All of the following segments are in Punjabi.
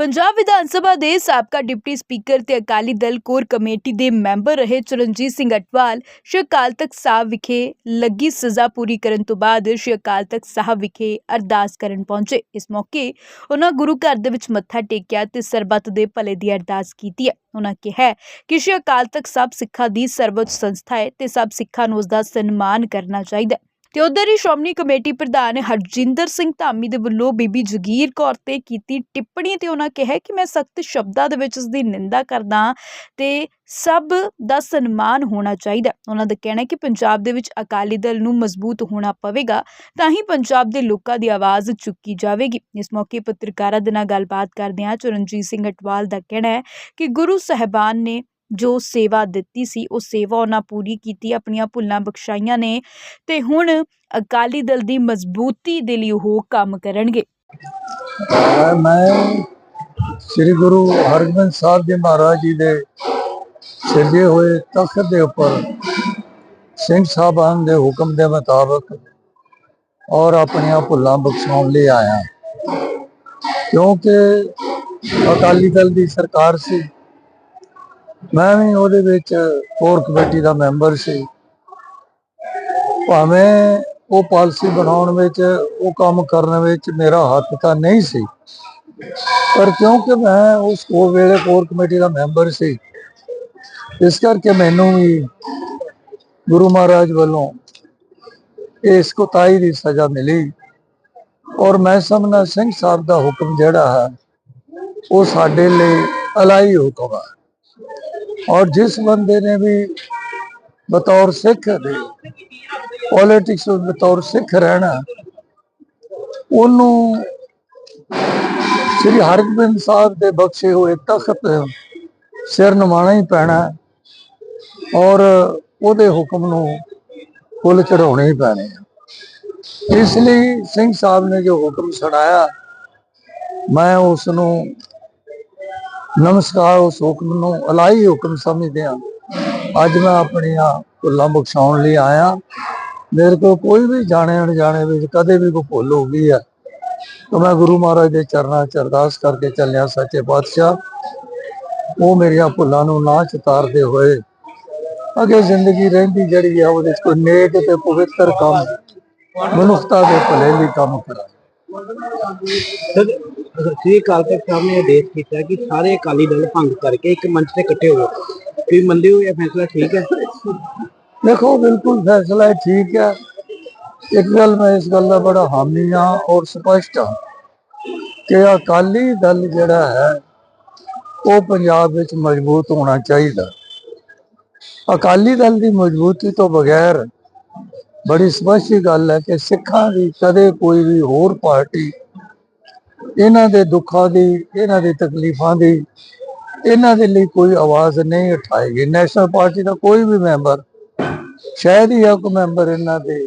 ਪੰਜਾਬ ਵਿਧਾਨ ਸਭਾ ਦੇ ਸਾਬਕਾ ਡਿਪਟੀ ਸਪੀਕਰ ਤੇ ਅਕਾਲੀ ਦਲ ਕੋਰ ਕਮੇਟੀ ਦੇ ਮੈਂਬਰ ਰਹੇ ਚਰਨਜੀਤ ਸਿੰਘ ਅਟਵਾਲ ਸ਼੍ਰੀ ਅਕਾਲ ਤਖਤ ਸਾਹਿਬ ਵਿਖੇ ਲੱਗੀ ਸਜ਼ਾ ਪੂਰੀ ਕਰਨ ਤੋਂ ਬਾਅਦ ਸ਼੍ਰੀ ਅਕਾਲ ਤਖਤ ਸਾਹਿਬ ਵਿਖੇ ਅਰਦਾਸ ਕਰਨ ਪਹੁੰਚੇ। ਇਸ ਮੌਕੇ ਉਹਨਾਂ ਗੁਰੂ ਘਰ ਦੇ ਵਿੱਚ ਮੱਥਾ ਟੇਕਿਆ ਤੇ ਸਰਬੱਤ ਦੇ ਭਲੇ ਦੀ ਅਰਦਾਸ ਕੀਤੀ ਹੈ। ਉਹਨਾਂ ਕਿਹਾ ਕਿ ਸ਼੍ਰੀ ਅਕਾਲ ਤਖਤ ਸਾਹਿਬ ਸਿੱਖਾਂ ਦੀ ਸਰਵਉੱਚ ਸੰਸਥਾ ਹੈ ਤੇ ਸਭ ਸਿੱਖਾਂ ਨੂੰ ਉਸ ਦਾ ਸਨਮਾਨ ਕਰਨਾ ਚਾਹੀਦਾ ਹੈ। ਤੇ ਉਧਰ ਹੀ ਸ਼੍ਰੋਮਣੀ ਕਮੇਟੀ ਪ੍ਰਧਾਨ ਹਰਜਿੰਦਰ ਸਿੰਘ ਧਾਮੀ ਦੇ ਵੱਲੋਂ ਬੀਬੀ ਜਗੀਰ ਕੌਰ ਤੇ ਕੀਤੀ ਟਿੱਪਣੀ ਤੇ ਉਹਨਾਂ ਕਿਹਾ ਕਿ ਮੈਂ ਸਖਤ ਸ਼ਬਦਾਂ ਦੇ ਵਿੱਚ ਉਸ ਦੀ ਨਿੰਦਾ ਕਰਦਾ ਤੇ ਸਭ ਦਾ ਸਨਮਾਨ ਹੋਣਾ ਚਾਹੀਦਾ। ਉਹਨਾਂ ਦਾ ਕਹਿਣਾ ਹੈ ਕਿ ਪੰਜਾਬ ਦੇ ਵਿੱਚ ਅਕਾਲੀ ਦਲ ਨੂੰ ਮਜ਼ਬੂਤ ਹੋਣਾ ਪਵੇਗਾ, ਤਾਂ ਹੀ ਪੰਜਾਬ ਦੇ ਲੋਕਾਂ ਦੀ ਆਵਾਜ਼ ਚੁੱਕੀ ਜਾਵੇਗੀ। ਇਸ ਮੌਕੇ ਪੱਤਰਕਾਰਾਂ ਦੇ ਨਾਲ ਗੱਲਬਾਤ ਕਰਦਿਆਂ ਚਰਨਜੀਤ ਸਿੰਘ ਅਟਵਾਲ ਦਾ ਕਹਿਣਾ ਹੈ ਕਿ ਗੁਰੂ ਸਾਹਿਬਾਨ ਨੇ ਜੋ ਸੇਵਾ ਦਿੱਤੀ ਸੀ, ਉਹ ਸੇਵਾ ਉਹਨਾਂ ਪੂਰੀ ਕੀਤੀ, ਆਪਣੀਆਂ ਭੁੱਲਾਂ ਬਖਸ਼ਾਈਆਂ ਨੇ ਤੇ ਹੁਣ ਅਕਾਲੀ ਦਲ ਦੀ ਮਜ਼ਬੂਤੀ ਦੇ ਲਈ ਉਹ ਕੰਮ ਕਰਨਗੇ। ਮੈਂ ਸ੍ਰੀ ਗੁਰੂ ਹਰਗੋਬਿੰਦ ਸਾਹਿਬ ਜੀ ਮਹਾਰਾਜ ਜੀ ਦੇ ਸਜੇ ਹੋਏ ਤਖਤ ਦੇ ਉੱਪਰ ਸਿੰਘ ਸਾਹਿਬਾਨ ਦੇ ਹੁਕਮ ਦੇ ਮੁਤਾਬਕ ਔਰ ਆਪਣੀਆਂ ਭੁੱਲਾਂ ਬਖਸ਼ਾਉਣ ਲਈ ਆਇਆ। ਕਿਉਂਕਿ ਅਕਾਲੀ ਦਲ ਦੀ ਸਰਕਾਰ ਸੀ ਮੈਂ ਵੀ ਉਹਦੇ ਵਿੱਚ ਕੋਰ ਕਮੇਟੀ ਦਾ ਮੈਂਬਰ ਸੀ। ਭਾਵੇਂ ਉਹ ਪਾਲਿਸੀ ਬਣਾਉਣ ਵਿੱਚ, ਉਹ ਕੰਮ ਕਰਨ ਵਿੱਚ ਮੇਰਾ ਹੱਥ ਤਾਂ ਨਹੀਂ ਸੀ। ਪਰ ਕਿਉਂਕਿ ਮੈਂ ਉਸ ਉਹ ਵੇਲੇ ਕੋਰ ਕਮੇਟੀ ਦਾ ਮੈਂਬਰ ਸੀ, ਇਸ ਕਰਕੇ ਮੈਨੂੰ ਵੀ ਗੁਰੂ ਮਹਾਰਾਜ ਵੱਲੋਂ ਇਸ ਕੋਤਾਹੀ ਦੀ ਸਜ਼ਾ ਮਿਲੀ। ਔਰ ਮੈਂ ਸਮਝਣਾ ਸਿੰਘ ਸਾਹਿਬ ਦਾ ਹੁਕਮ ਜਿਹੜਾ ਹੈ, ਉਹ ਸਾਡੇ ਲਈ ਅਲਾਈ ਹੁਕਮ ਹੈ। ਔਰ ਜਿਸ ਬੰਦੇ ਨੇ ਵੀ ਬਤੌਰ ਸਿੱਖ ਦੇ ਪੋਲਿਟਿਕਸ ਵਿੱਚ ਬਤੌਰ ਸਿੱਖ ਰਹਿਣਾ, ਉਹਨੂੰ ਸ੍ਰੀ ਹਰਗੋਬਿੰਦ ਸਾਹਿਬ ਦੇ ਬਖਸ਼ੇ ਹੋਏ ਤਖਤ ਸਿਰ ਨਿਵਾਉਣਾ ਹੀ ਪੈਣਾ ਔਰ ਉਹਦੇ ਹੁਕਮ ਨੂੰ ਫੁੱਲ ਚੜਾਉਣੇ ਹੀ ਪੈਣੇ ਆ। ਇਸ ਲਈ ਸਿੰਘ ਸਾਹਿਬ ਨੇ ਜੋ ਹੁਕਮ ਸੁਣਾਇਆ ਮੈਂ ਉਸ ਨੂੰ ਨਮਸਕਾਰ ਉਸ ਹੁਕਮ ਨੂੰ ਅਲਾਈ ਹੁਕਮ ਸਮਝਦੇ ਹਾਂ ਅੱਜ ਮੈਂ ਆਪਣੀਆਂ ਭੁੱਲਾਂ ਬਖਸ਼ਾਉਣ ਲਈ ਆਇਆ। ਮੇਰੇ ਕੋਲ ਕੋਈ ਵੀ ਜਾਣੇ ਅਣਜਾਣੇ ਵਿੱਚ ਕਦੇ ਵੀ ਕੋਈ ਭੁੱਲ ਹੋ ਗਈ ਹੈ ਤਾਂ ਮੈਂ ਗੁਰੂ ਮਹਾਰਾਜ ਦੇ ਚਰਨਾਂ 'ਚ ਅਰਦਾਸ ਕਰਕੇ ਚੱਲਿਆ ਸੱਚੇ ਪਾਤਸ਼ਾਹ। ਉਹ ਮੇਰੀਆਂ ਭੁੱਲਾਂ ਨੂੰ ਨਾ ਚਤਾਰਦੇ ਹੋਏ, ਅੱਗੇ ਜ਼ਿੰਦਗੀ ਰਹਿੰਦੀ ਜਿਹੜੀ ਆ, ਉਹਦੇ 'ਚ ਕੋਈ ਨੇਕ ਤੇ ਪਵਿੱਤਰ ਕੰਮ, ਮਨੁੱਖਤਾ ਦੇ ਭਲੇ ਲਈ ਕੰਮ ਕਰਾਂ ਸ੍ਰੀ ਅਕਾਲ ਤਖਤ ਸਾਹਿਬ ਨੇ ਆਦੇਸ਼ ਕੀਤਾ ਕਿ ਸਾਰੇ ਅਕਾਲੀ ਦਲ ਭੰਗ ਕਰਕੇ ਇੱਕ ਮੰਚ ਤੇ ਇਕੱਠੇ ਹੋ ਤੁਸੀਂ ਮੰਨਦੇ ਹੋ ਇਹ ਫੈਸਲਾ ਠੀਕ ਹੈ? ਦੇਖੋ, ਬਿਲਕੁਲ ਫੈਸਲਾ ਠੀਕ ਹੈ। ਇੱਕ ਗੱਲ ਮੈਂ ਇਸ ਗੱਲ ਦਾ ਬੜਾ ਹਾਮੀ ਹਾਂ ਔਰ ਸਪਸ਼ਟ ਹਾਂ ਕਿ ਅਕਾਲੀ ਦਲ ਜਿਹੜਾ ਹੈ, ਉਹ ਪੰਜਾਬ ਵਿੱਚ ਮਜ਼ਬੂਤ ਹੋਣਾ ਚਾਹੀਦਾ। ਅਕਾਲੀ ਦਲ ਦੀ ਮਜ਼ਬੂਤੀ ਤੋਂ ਬਗੈਰ ਬੜੀ ਸਪਸ਼ਟ ਗੱਲ ਹੈ ਕਿ ਸਿੱਖਾਂ ਦੀ ਕਦੇ ਕੋਈ ਵੀ ਹੋਰ ਪਾਰਟੀ ਇਹਨਾਂ ਦੇ ਦੁੱਖਾਂ ਦੀ ਇਹਨਾਂ ਦੀ ਤਕਲੀਫਾਂ ਦੀ ਇਹਨਾਂ ਦੇ ਲਈ ਕੋਈ ਆਵਾਜ਼ ਨਹੀਂ ਉਠਾਏਗੀ। ਨੈਸ਼ਨਲ ਪਾਰਟੀ ਦਾ ਕੋਈ ਵੀ ਮੈਂਬਰ ਸ਼ਾਇਦ ਹੀ ਇੱਕ ਮੈਂਬਰ ਇਹਨਾਂ ਦੇ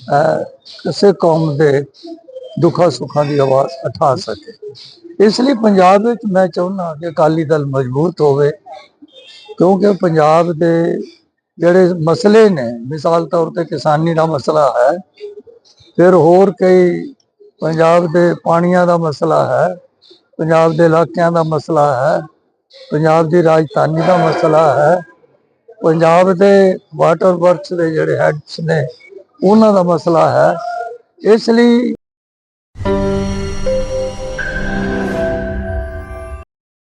ਅਹ, ਕਿਸੇ ਕੌਮ ਦੇ ਦੁੱਖਾਂ ਸੁੱਖਾਂ ਦੀ ਆਵਾਜ਼ ਉਠਾ ਸਕੇ। ਇਸ ਲਈ ਪੰਜਾਬ ਵਿੱਚ ਮੈਂ ਚਾਹੁੰਦਾ ਕਿ ਅਕਾਲੀ ਦਲ ਮਜ਼ਬੂਤ ਹੋਵੇ ਕਿਉਂਕਿ ਪੰਜਾਬ ਦੇ ਜਿਹੜੇ ਮਸਲੇ ਨੇ, ਮਿਸਾਲ ਤੌਰ ਤੇ ਕਿਸਾਨੀ ਦਾ ਮਸਲਾ ਹੈ, ਫਿਰ ਹੋਰ ਕਈ ਪੰਜਾਬ ਦੇ ਪਾਣੀਆਂ ਦਾ ਮਸਲਾ ਹੈ, ਪੰਜਾਬ ਦੇ ਇਲਾਕਿਆਂ ਦਾ ਮਸਲਾ ਹੈ, ਪੰਜਾਬ ਦੀ ਰਾਜਧਾਨੀ ਦਾ ਮਸਲਾ ਹੈ, ਪੰਜਾਬ ਦੇ ਵਾਟਰ ਵਰਕਸ ਦੇ ਜਿਹੜੇ ਹੈਡਸ ਨੇ, ਉਹਨਾਂ ਦਾ ਮਸਲਾ ਹੈ। ਇਸ ਲਈ